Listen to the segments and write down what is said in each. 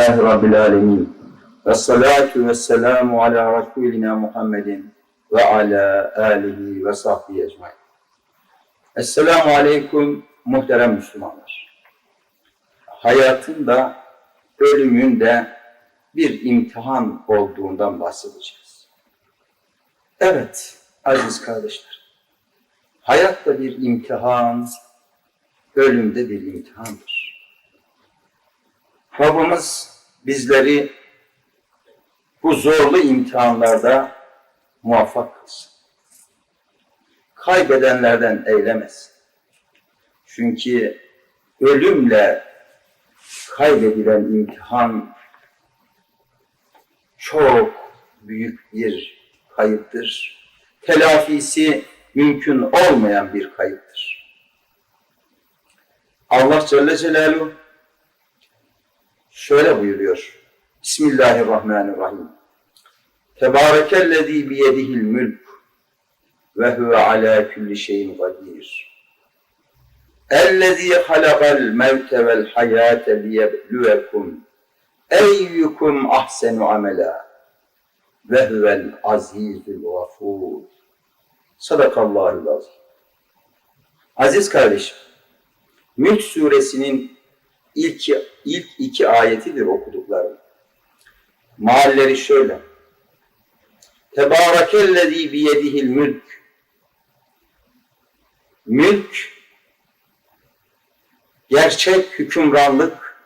Elhamdülillahi Rabbil Alemin. Ve salatu ve selamu ala Resulina Muhammedin ve ala alihi ve sahbihi ecmain. Esselamu Aleyküm muhterem Müslümanlar. Hayatın da ölümün de bir imtihan olduğundan bahsedeceğiz. Evet aziz kardeşler. Hayat da bir imtihan, ölüm de bir imtihandır. Rabbimiz bizleri bu zorlu imtihanlarda muvaffak kılsın. Kaybedenlerden eylemesin. Çünkü ölümle kaybedilen imtihan çok büyük bir kayıptır. Telafisi mümkün olmayan bir kayıptır. Allah Celle Celaluhu şöyle buyuruyor. Bismillahirrahmanirrahim. Tebârekellezî biyedihil mülk ve huve alâ kulli şeyin kadir. Ellezî halakal mevte vel hayâte liyebluvekum eyyukum ahsenu amela ve huvel azîzül gafûr. Sadakallahul azim. Aziz kardeşim, Mülk suresinin ilk, ilk iki ayetidir okuduklarım. Mahalleri şöyle. Tebârekellezî biyedihil mülk. Mülk, gerçek hükümranlık,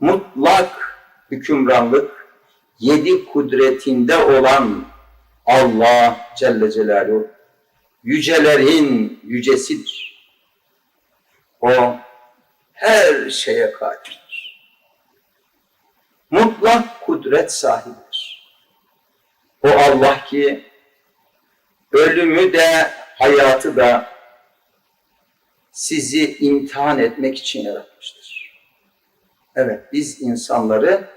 mutlak hükümranlık, yedi kudretinde olan Allah Celle Celaluhu, yücelerin yücesidir. O her şeye kadirdir. Mutlak kudret sahibidir. O Allah ki ölümü de hayatı da sizi imtihan etmek için yaratmıştır. Evet biz insanları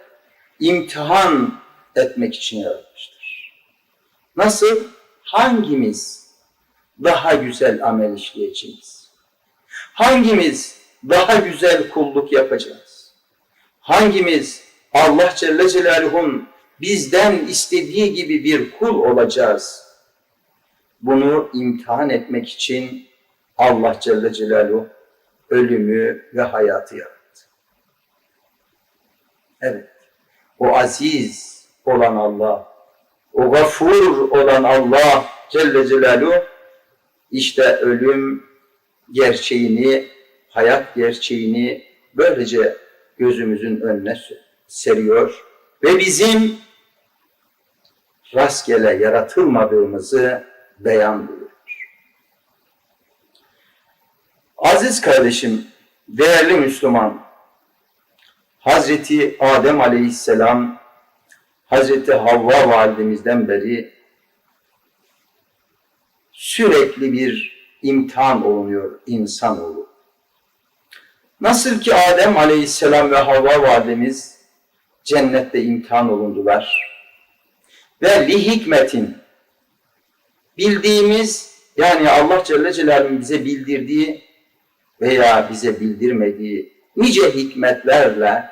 imtihan etmek için yaratmıştır. Nasıl? Hangimiz daha güzel amel işleyeceğiz? Hangimiz daha güzel kulluk yapacağız? Hangimiz Allah Celle Celaluhu'nun bizden istediği gibi bir kul olacağız? Bunu imtihan etmek için Allah Celle Celaluhu ölümü ve hayatı yarattı. Evet, o aziz olan Allah, o gafur olan Allah Celle Celaluhu işte ölüm gerçeğini hayat gerçeğini böylece gözümüzün önüne seriyor ve bizim rastgele yaratılmadığımızı beyan buyuruyor. Aziz kardeşim, değerli Müslüman, Hazreti Adem Aleyhisselam, Hazreti Havva validemizden beri sürekli bir imtihan olunuyor insanoğlu. Nasıl ki Adem aleyhisselam ve Havva validemiz cennette imtihan olundular. Ve li hikmetin bildiğimiz yani Allah Celle Celaluhu'nun bize bildirdiği veya bize bildirmediği nice hikmetlerle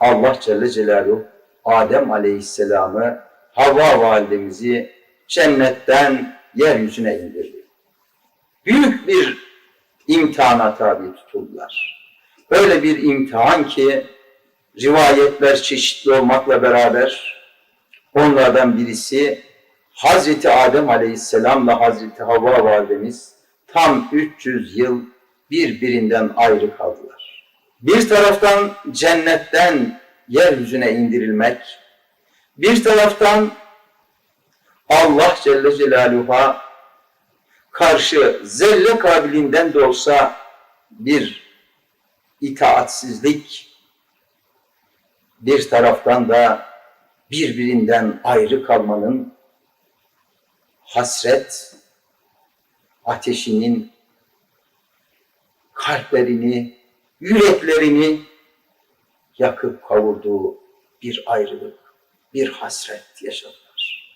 Allah Celle Celaluhu Adem Aleyhisselam'ı Havva validemizi cennetten yeryüzüne indirdi. Büyük bir imtihana tabi tutuldular. Öyle bir imtihan ki rivayetler çeşitli olmakla beraber onlardan birisi Hazreti Adem Aleyhisselam'la Hazreti Havva validemiz tam 300 yıl birbirinden ayrı kaldılar. Bir taraftan cennetten yeryüzüne indirilmek, bir taraftan Allah Celle Celaluhu'ya karşı zelle kabiliğinden de olsa bir itaatsizlik, bir taraftan da birbirinden ayrı kalmanın hasret ateşinin kalplerini, yüreklerini yakıp kavurduğu bir ayrılık, bir hasret yaşadılar.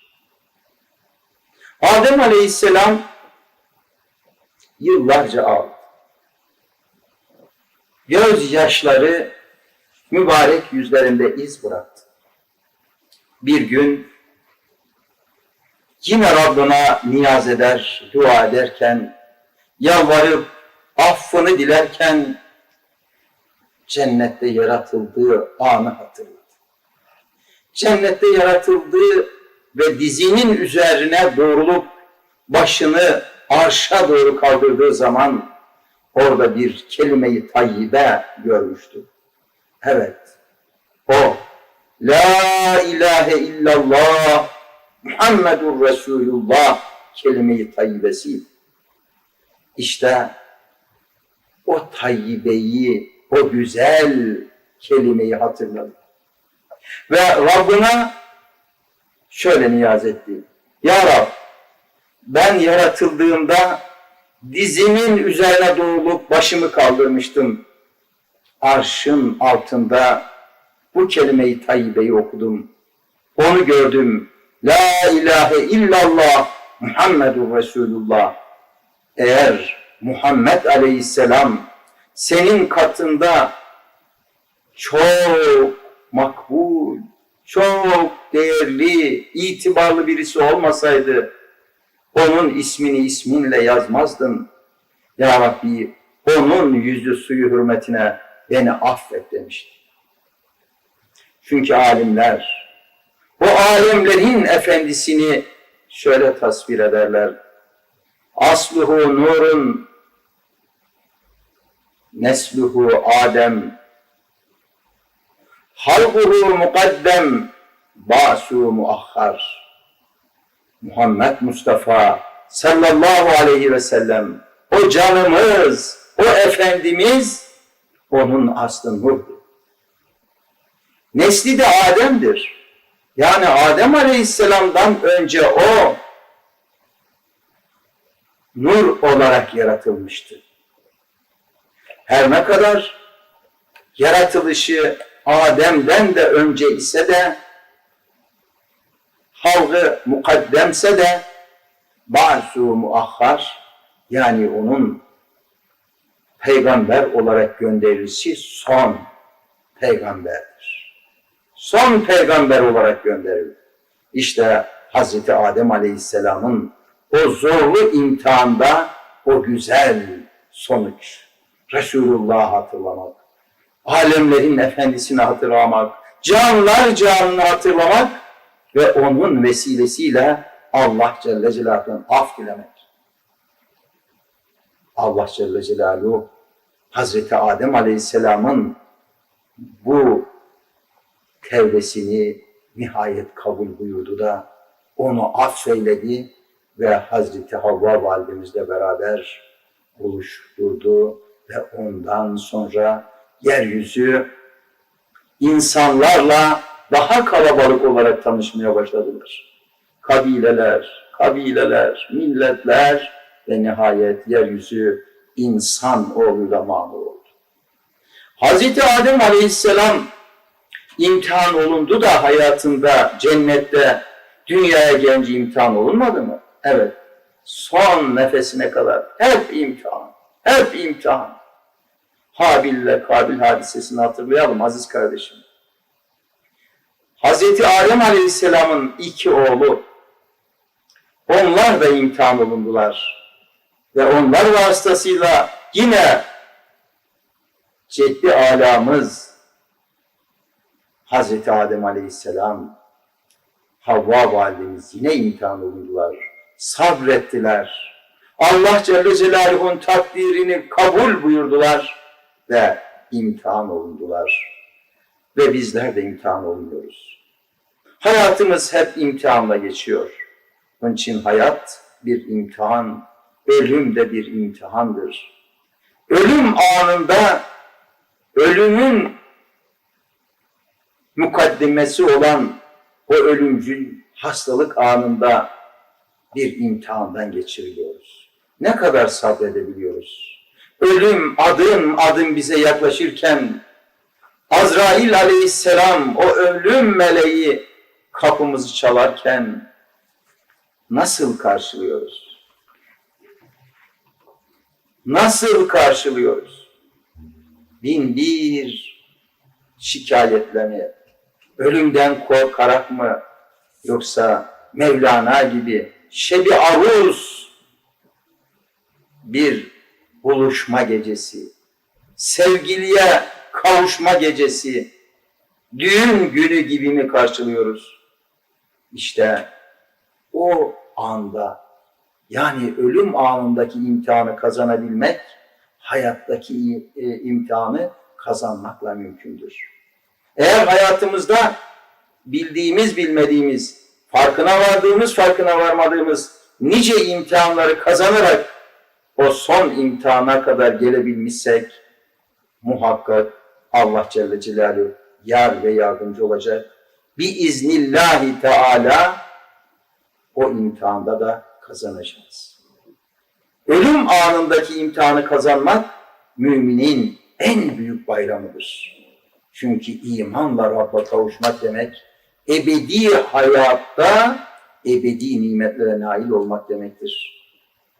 Adem Aleyhisselam yıllarca ağladı. Göz yaşları mübarek yüzlerinde iz bıraktı. Bir gün yine Rabbına niyaz eder, dua ederken, yalvarıp affını dilerken cennette yaratıldığı anı hatırladı. Cennette yaratıldığı ve dizinin üzerine doğrulup başını arşa doğru kaldırdığı zaman orada bir kelime-i tayyibe görmüştü. Evet, o La ilahe illallah Muhammedur Resulullah kelime-i tayyibesi. İşte o tayyibeyi, o güzel kelimeyi hatırladı. Ve Rabbına şöyle niyaz etti. Ya Rab, ben yaratıldığımda dizimin üzerine doğrulup başımı kaldırmıştım. Arşın altında bu kelimeyi tayyibeyi okudum. Onu gördüm. La ilahe illallah Muhammedur Resulullah. Eğer Muhammed Aleyhisselam senin katında çok makbul, çok değerli, itibarlı birisi olmasaydı onun ismini isminle yazmazdın. Ya Rabbi onun yüzü suyu hürmetine beni affet demişti. Çünkü alimler o alemlerin efendisini şöyle tasvir ederler. Asluhu nurun nesluhu Adem halkuhu mukaddem basu muahhar Muhammed Mustafa sallallahu aleyhi ve sellem o canımız, o Efendimiz onun aslı nurdur. Nesli de Adem'dir. Yani Adem Aleyhisselam'dan önce o nur olarak yaratılmıştı. Her ne kadar yaratılışı Adem'den de önce ise de halgı mukaddemse de bazı muahhar yani onun peygamber olarak gönderilisi son peygamberdir. Son peygamber olarak gönderildi. İşte Hazreti Adem Aleyhisselam'ın o zorlu imtihanda o güzel sonuç. Resulullah'ı hatırlamak, alemlerin efendisini hatırlamak, canlar canını hatırlamak ve onun vesilesiyle Allah Celle Celaluhu'nun af dilemek. Allah Celle Celaluhu Hazreti Adem Aleyhisselam'ın bu tevbesini nihayet kabul buyurdu da onu affeyledi ve Hazreti Havva validemizle beraber buluşturdu ve ondan sonra yeryüzü insanlarla daha kalabalık olarak tanışmaya başladılar. Kabileler, kabileler, milletler ve nihayet yeryüzü insan oğluyla mamur oldu. Hazreti Adem Aleyhisselam imtihan olundu da hayatında, cennette, dünyaya gelince imtihan olunmadı mı? Evet. Son nefesine kadar hep imtihan, hep imtihan. Habil ile Kabil hadisesini hatırlayalım aziz kardeşim. Hazreti Adem Aleyhisselam'ın iki oğlu, onlar da imtihan olundular. Ve onlar vasıtasıyla yine ceddi alamız Hazreti Adem Aleyhisselam, Havva validemiz yine imtihan olundular. Sabrettiler. Allah Celle Celaluhu'nun takdirini kabul buyurdular ve imtihan olundular. Ve bizler de imtihan olunuyoruz. Hayatımız hep imtihanla geçiyor. Onun için hayat bir imtihan, ölüm de bir imtihandır. Ölüm anında ölümün mukaddimesi olan o ölümcül hastalık anında bir imtihandan geçiriliyoruz. Ne kadar sabredebiliyoruz? Ölüm adım adım bize yaklaşırken Azrail aleyhisselam o ölüm meleği kapımızı çalarken nasıl karşılıyoruz? Nasıl karşılıyoruz? Bin bir şikayetle mi, ölümden korkarak mı, yoksa Mevlana gibi şebi aruz bir buluşma gecesi, sevgiliye kavuşma gecesi, düğün günü gibi mi karşılıyoruz? İşte o anda yani ölüm anındaki imtihanı kazanabilmek hayattaki e, imtihanı kazanmakla mümkündür. Eğer hayatımızda bildiğimiz bilmediğimiz, farkına vardığımız farkına varmadığımız nice imtihanları kazanarak o son imtihana kadar gelebilmişsek muhakkak Allah Celle Celaluhu yar ve yardımcı olacak. Bir iznillahi Teala o imtihanda da kazanacağız. Ölüm anındaki imtihanı kazanmak müminin en büyük bayramıdır. Çünkü imanla Rabb'a kavuşmak demek ebedi hayatta ebedi nimetlere nail olmak demektir.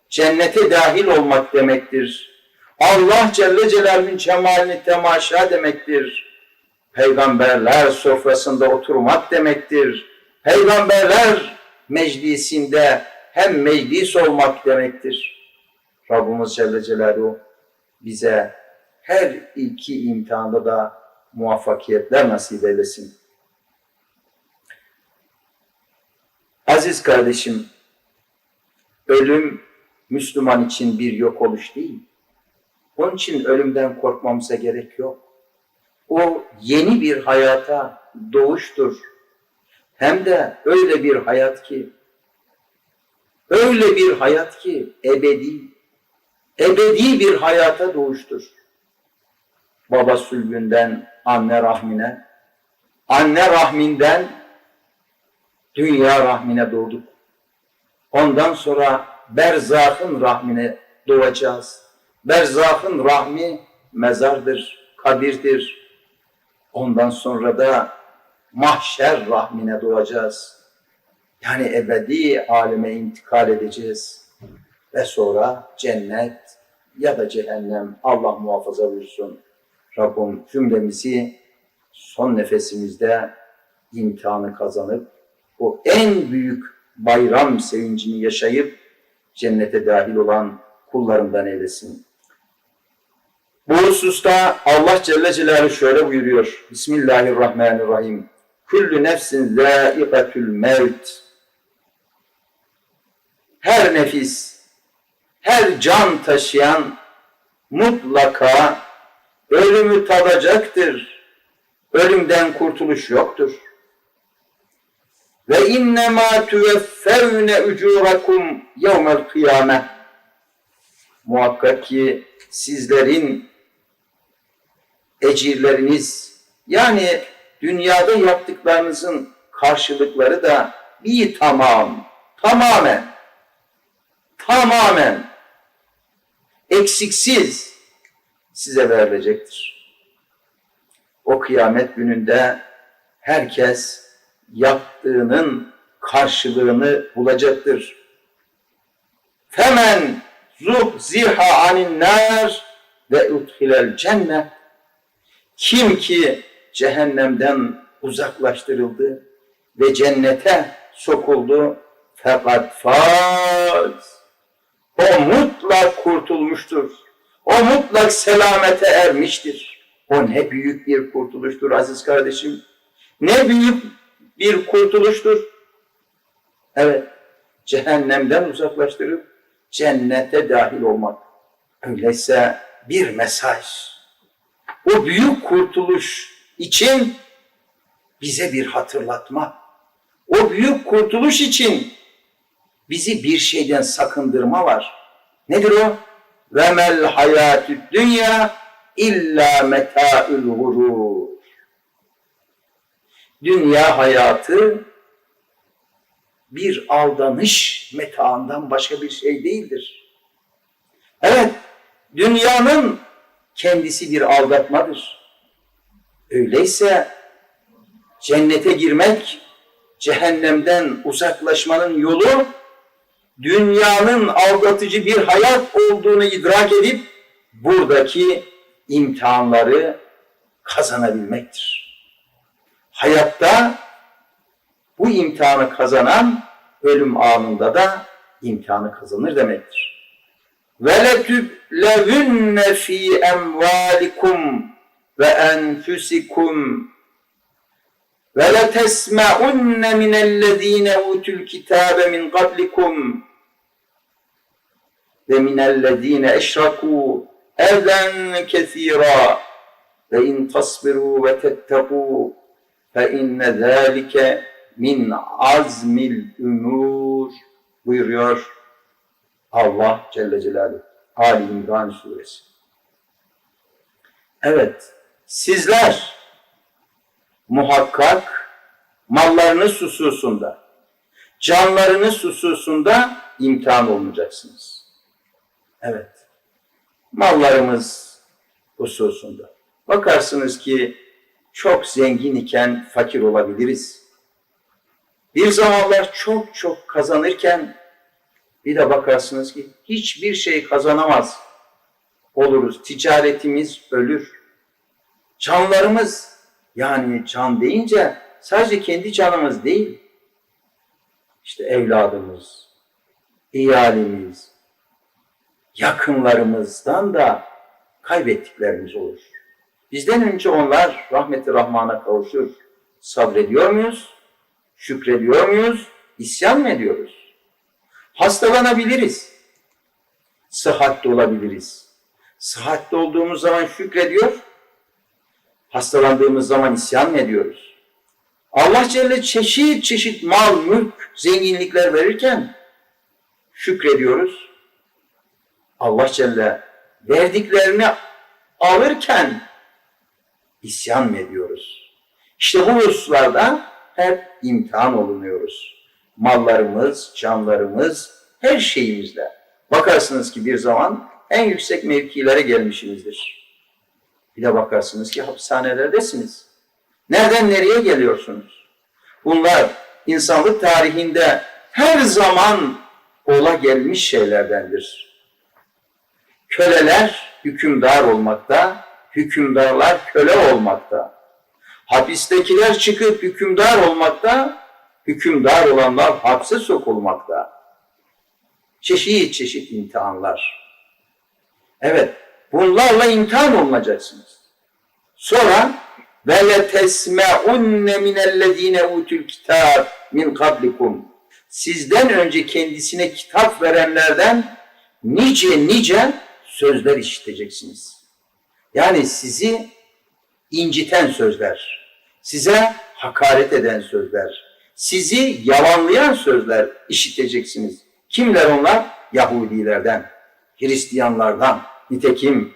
Cennete dahil olmak demektir. Allah Celle Celaluhu'nun cemalini temaşa demektir. Peygamberler sofrasında oturmak demektir. Peygamberler meclisinde hem meclis olmak demektir. Rabbimiz Celle Celaluhu bize her iki imtihanda da muvaffakiyetler nasip eylesin. Aziz kardeşim, ölüm Müslüman için bir yok oluş değil. Onun için ölümden korkmamıza gerek yok. O yeni bir hayata doğuştur. Hem de öyle bir hayat ki, öyle bir hayat ki ebedi, ebedi bir hayata doğuştur. Baba sülbünden anne rahmine, anne rahminden dünya rahmine doğduk. Ondan sonra berzahın rahmine doğacağız. Berzahın rahmi mezardır, kabirdir. Ondan sonra da mahşer rahmine doğacağız. Yani ebedi aleme intikal edeceğiz. Ve sonra cennet ya da cehennem Allah muhafaza buyursun. Rabbim cümlemizi son nefesimizde imtihanı kazanıp o en büyük bayram sevincini yaşayıp cennete dahil olan kullarından eylesin. Bu hususta Allah Celle Celaluhu şöyle buyuruyor. Bismillahirrahmanirrahim. Kullu nefsin zâikatül mevt. Her nefis, her can taşıyan mutlaka ölümü tadacaktır. Ölümden kurtuluş yoktur. Ve innemâ tüveffevne ucûrakum yevmel kıyame. Muhakkak ki sizlerin ecirleriniz yani dünyada yaptıklarınızın karşılıkları da bir tamam, tamamen, tamamen eksiksiz size verilecektir. O kıyamet gününde herkes yaptığının karşılığını bulacaktır. Femen zuhziha anin nar ve udhilel cennet. Kim ki cehennemden uzaklaştırıldı ve cennete sokuldu fakat faz. O mutlak kurtulmuştur. O mutlak selamete ermiştir. O ne büyük bir kurtuluştur aziz kardeşim. Ne büyük bir kurtuluştur. Evet, cehennemden uzaklaştırıp cennete dahil olmak. Öyleyse bir mesaj. O büyük kurtuluş için bize bir hatırlatma. O büyük kurtuluş için bizi bir şeyden sakındırma var. Nedir o? Ve mel hayatü dünya illa meta'ül gurur. Dünya hayatı bir aldanış metaından başka bir şey değildir. Evet, dünyanın kendisi bir aldatmadır. Öyleyse cennete girmek, cehennemden uzaklaşmanın yolu dünyanın aldatıcı bir hayat olduğunu idrak edip buradaki imtihanları kazanabilmektir. Hayatta bu imtihanı kazanan ölüm anında da imtihanı kazanır demektir. Ve letüblevünne fi emvalikum ve enfusikum ve letesma'unne minellezine utul kitabe min qablikum ve minellezine eşrakû evden kesira ve in tasbiru ve tettekû fe inne zâlike min azmil umur buyuruyor Allah Celle Celaluhu. Ali İmran Suresi. Evet, sizler muhakkak mallarınız hususunda, canlarınız hususunda imtihan olunacaksınız. Evet, mallarımız hususunda. Bakarsınız ki çok zengin iken fakir olabiliriz. Bir zamanlar çok çok kazanırken bir de bakarsınız ki hiçbir şey kazanamaz oluruz. Ticaretimiz ölür. Canlarımız yani can deyince sadece kendi canımız değil. İşte evladımız, iyalimiz, yakınlarımızdan da kaybettiklerimiz olur. Bizden önce onlar rahmeti rahmana kavuşur. Sabrediyor muyuz? Şükrediyor muyuz? İsyan mı ediyoruz? Hastalanabiliriz. Sıhhatli olabiliriz. Sıhhatli olduğumuz zaman şükrediyor. Hastalandığımız zaman isyan ediyoruz? Allah Celle çeşit çeşit mal, mülk, zenginlikler verirken şükrediyoruz. Allah Celle verdiklerini alırken isyan mı ediyoruz? İşte bu hususlarda hep imtihan olunuyoruz. Mallarımız, canlarımız, her şeyimizle. Bakarsınız ki bir zaman en yüksek mevkilere gelmişsinizdir. Bir de bakarsınız ki hapishanelerdesiniz. Nereden nereye geliyorsunuz? Bunlar insanlık tarihinde her zaman ola gelmiş şeylerdendir. Köleler hükümdar olmakta, hükümdarlar köle olmakta. Hapistekiler çıkıp hükümdar olmakta, hükümdar olanlar hapse sokulmakta. Çeşit çeşit imtihanlar. Evet, bunlarla imtihan olunacaksınız. Sonra ve le tesme'unne minellezine utul kitab min kablikum. Sizden önce kendisine kitap verenlerden nice nice sözler işiteceksiniz. Yani sizi inciten sözler, size hakaret eden sözler, sizi yalanlayan sözler işiteceksiniz. Kimler onlar? Yahudilerden, Hristiyanlardan. Nitekim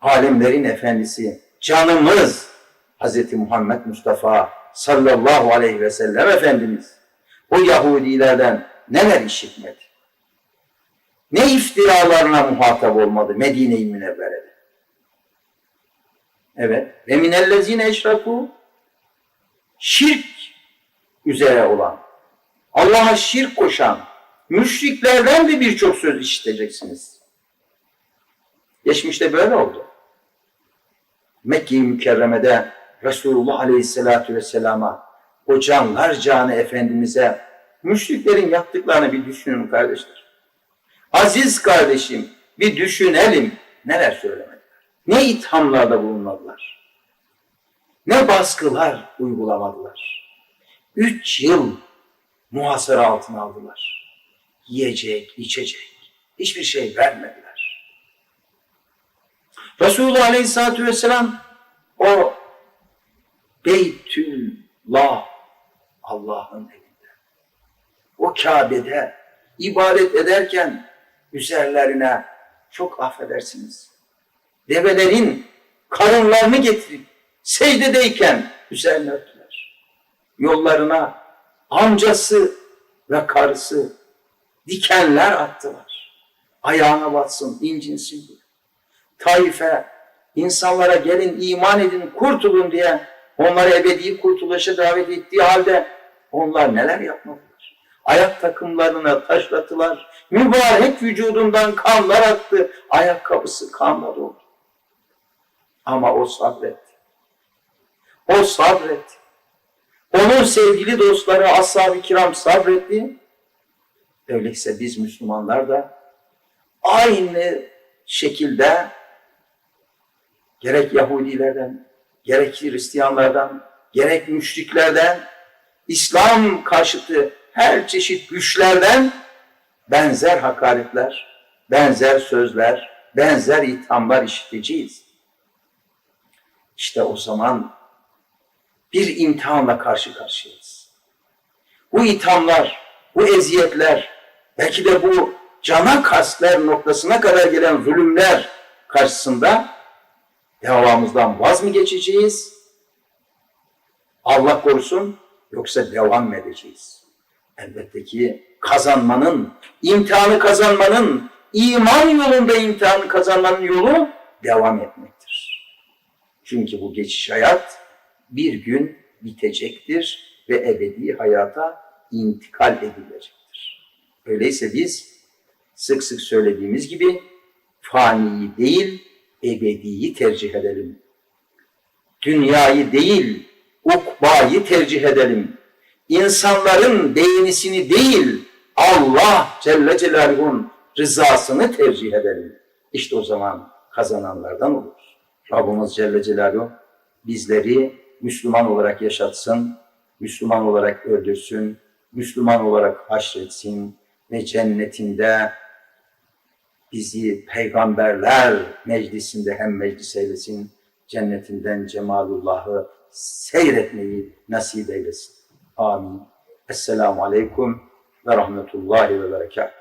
alemlerin efendisi, canımız Hz. Muhammed Mustafa sallallahu aleyhi ve sellem Efendimiz o Yahudilerden neler işitmedi? Ne iftiralarına muhatap olmadı Medine-i Münevvere'de? Evet. Ve minellezine eşraku şirk üzere olan, Allah'a şirk koşan müşriklerden de birçok söz işiteceksiniz. Geçmişte böyle oldu. Mekke-i Mükerreme'de Resulullah Aleyhisselatü Vesselam'a o canlar canı Efendimiz'e müşriklerin yaptıklarını bir düşünün kardeşler. Aziz kardeşim bir düşünelim neler söylemediler. Ne ithamlarda bulunmadılar. Ne baskılar uygulamadılar. Üç yıl muhasara altına aldılar. Yiyecek, içecek, hiçbir şey vermediler. Resulullah Aleyhisselatü Vesselam o Beytüllah Allah'ın evinde. O Kabe'de ibadet ederken üzerlerine çok affedersiniz. Develerin karınlarını getirip secdedeyken üzerine. Yollarına amcası ve karısı dikenler attılar. Ayağına batsın, incinsin diye. Taif'e insanlara gelin iman edin, kurtulun diye onları ebedi kurtuluşa davet ettiği halde onlar neler yapmadılar? Ayak takımlarına taşlatılar. Mübarek vücudundan kanlar aktı. Ayakkabısı kanla doldu. Ama o sabretti. O sabretti. Onun sevgili dostları ashab-ı kiram sabretti. Öyleyse biz Müslümanlar da aynı şekilde gerek Yahudilerden, gerek Hristiyanlardan, gerek müşriklerden, İslam karşıtı her çeşit güçlerden benzer hakaretler, benzer sözler, benzer ithamlar işiteceğiz. İşte o zaman bir imtihanla karşı karşıyayız. Bu ithamlar, bu eziyetler, belki de bu cana kastler noktasına kadar gelen zulümler karşısında davamızdan vaz mı geçeceğiz? Allah korusun yoksa devam mı edeceğiz? Elbette ki kazanmanın, imtihanı kazanmanın, iman yolunda imtihanı kazanmanın yolu devam etmektir. Çünkü bu geçiş hayat bir gün bitecektir ve ebedi hayata intikal edilecektir. Öyleyse biz sık sık söylediğimiz gibi faniyi değil, ebediyi tercih edelim. Dünyayı değil, ukbayı tercih edelim. İnsanların beğenisini değil, Allah Celle Celaluhu'nun rızasını tercih edelim. İşte o zaman kazananlardan oluruz. Rabbimiz Celle Celaluhu bizleri Müslüman olarak yaşatsın, Müslüman olarak öldürsün, Müslüman olarak haşretsin ve cennetinde bizi peygamberler meclisinde hem meclis eylesin, cennetinden cemalullahı seyretmeyi nasip eylesin. Amin. Esselamu Aleyküm ve Rahmetullahi ve Berekatuhu.